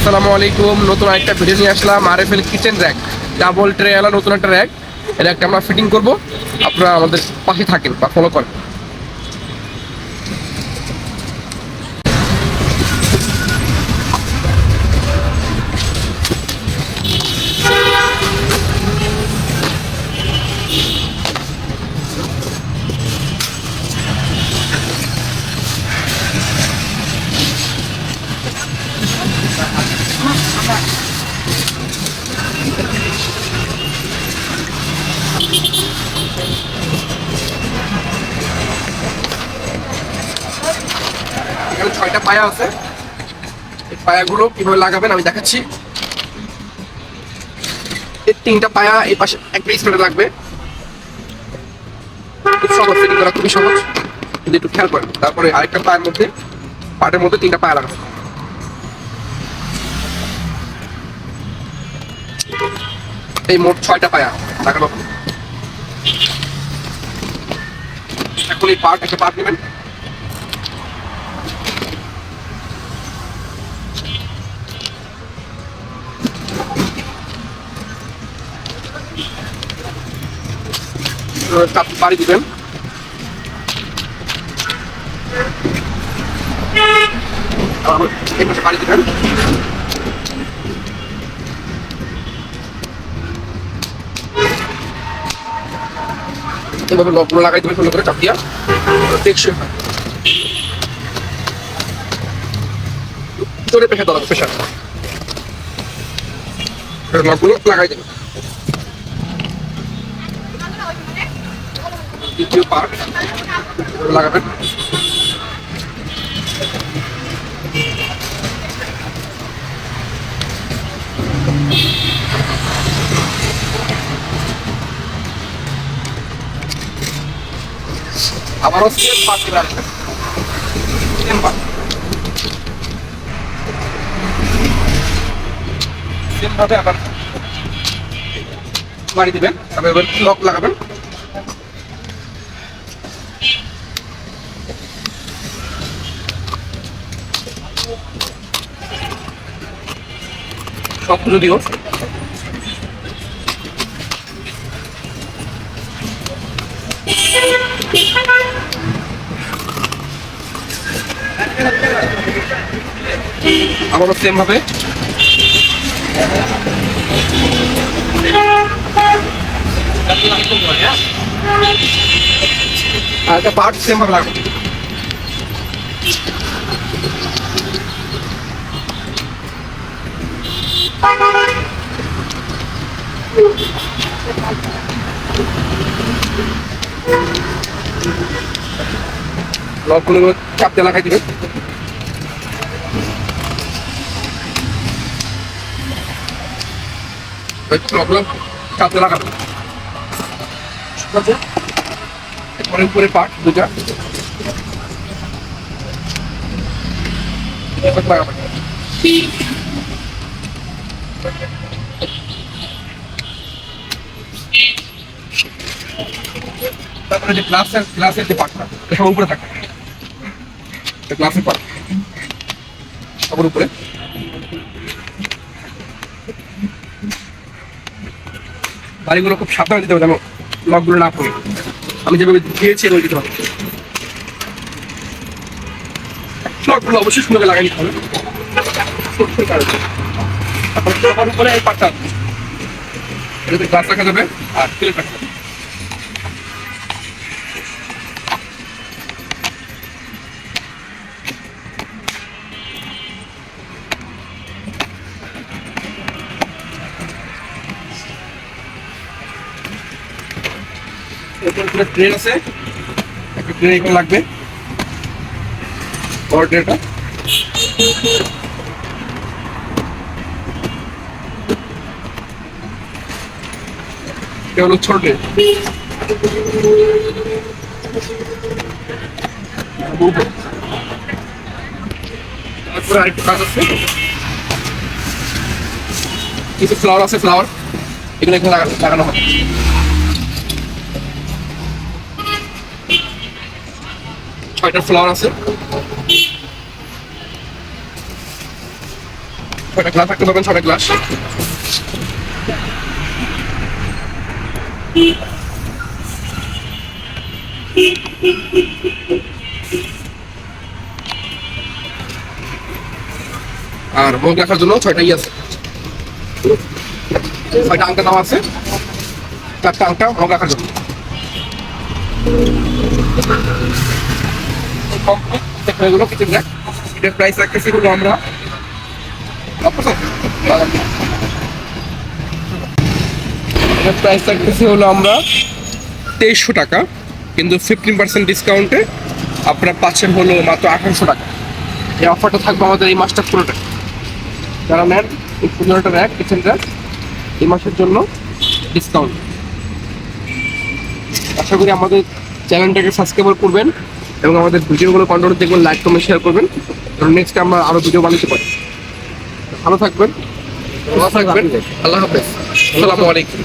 আসসালামু আলাইকুম। নতুন একটা ভিডিও নিয়ে আসলাম। আর F L kitchen rack double tray আলা নতুন একটা র্যাক এটা একটা আমরা ফিটিং করব। আপনারা আমাদের পাশে থাকেন বা ফলো করেন। ছয়টা পায়া আছে। এই পায়াগুলো কীভাবে লাগাবেন আমি দেখাচ্ছি। এই তিনটা পায়া এই পাশে একটা স্প্রেডে লাগবে। সহজ ফিটিং করা খুবই সহজ। যদি একটু খেয়াল করেন, তারপরে আরেকটা পায়ের মধ্যে, পাটের মধ্যে তিনটা পায়া লাগাবে এই মোট ছয়টা পায়া লাগানো। এখন এই পার্ট একটা পার্ট নেবেন। চাপ বাড়ি দিবেন। পাশে দিবেন। এভাবে লকগুলো লাগাই দেবেন, সুন্দর করে চাপ দিয়া। টেকসই জোরে প্রেশার দেওয়া প্রেশার লকগুলো লাগাই দেবেন। লাগাবেন। আবারও সেম আসবেন। আবার বাড়ি দিবেন। তারপর লক লাগাবেন। শক্ত যদিও আবারও সেম ভাবে। আর একটা পার্ট সেম ভাবে লাগবে লকগুলো চাপ দিয়ে লাগাই দিবেন লকগুলো চাপ দিয়ে লাগাবেন ঠিক আছে দুটা তারপরে যে গ্লাসের গ্লাসের যে পার্টটা এটা সব উপরে থাকে গ্লাসের পার্ট সবার উপরে। বাড়িগুলো খুব সাবধানে দিতে হবে যেন লকগুলো না পড়ে। আমি যেভাবে দিয়েছি, এভাবে দিতে হবে। লকগুলো অবশ্যই সুন্দর লাগাই নিতে হবে। সবার যাবে আর প্লেট রাখা এরপর ট্রেন আছে। একটা ট্রেন এখানে লাগবে। বড় ট্রেনটা হলো ছোট? ট্রেন তারপরে আরেকটা কাজ আছে। কিছু ফ্লাওয়ার আছে ফ্লাওয়ার এগুলো এখানে লাগানো হবে ছয়টা ফ্লাওয়ার আছে। ছয়টা গ্লাস রাখতে পারবেন, ছয়টা গ্লাস আর মগ রাখার জন্য ছয়টা ই আছে। ছয়টা আংটা দেওয়া আছে। চারটা আংটা মগ রাখার জন্য। এগুলো কিছু দেখ এটার প্রাইস রাখতেছি আমরা। এটার প্রাইস রাখতেছি হলো আমরা তেইশশো টাকা, কিন্তু ফিফটিন পার্সেন্ট ডিসকাউন্টে আপনার পাচ্ছেন হলো মাত্র আঠারোশো টাকা। এই অফারটা থাকবে আমাদের এই মাসটা পুরোটা যারা নেন, এই পনেরোটা র্যাক কিচেন র্যাক এই মাসের জন্য ডিসকাউন্ট আশা করি আমাদের চ্যানেলটাকে সাবস্ক্রাইব করবেন এবং আমাদের ভিডিওগুলো কন্ট্রোল দেখবেন লাইক কমেন্ট শেয়ার করবেন। নেক্সট আমরা আরও ভিডিও বানাতে পারি। ভালো থাকবেন ভালো থাকবেন। আল্লাহ হাফেজ। আসসালামু আলাইকুম।